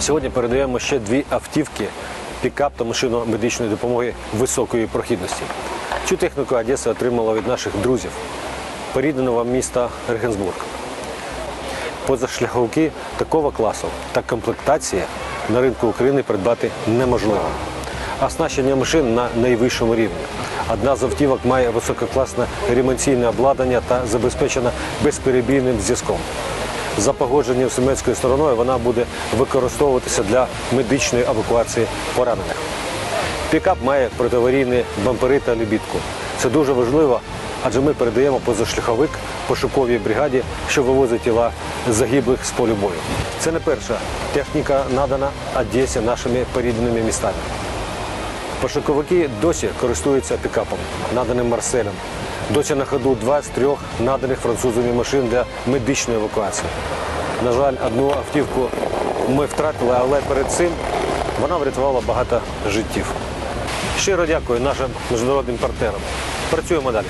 Сьогодні передаємо ще дві автівки, пікап та машину медичної допомоги високої прохідності. Цю техніку Одеса отримала від наших друзів, порідненого міста Регенсбург. Позашляховики такого класу та комплектації на ринку України придбати неможливо. Оснащення машин на найвищому рівні. Одна з автівок має висококласне ремонційне обладнання та забезпечена безперебійним зв'язком. За погодженням з стороною вона буде використовуватися для медичної евакуації поранених. Пікап має протиаварійні бампери та лебідку. Це дуже важливо, адже ми передаємо позашляховик пошуковій бригаді, що вивозить тіла загиблих з полю бою. Це не перша техніка надана Одесі нашими порідненими містами. Пошуковики досі користуються пікапом, наданим Марселем. Досі на ходу два з трьох наданих французами машин для медичної евакуації. На жаль, одну автівку ми втратили, але перед цим вона врятувала багато життів. Щиро дякую нашим міжнародним партнерам. Працюємо далі.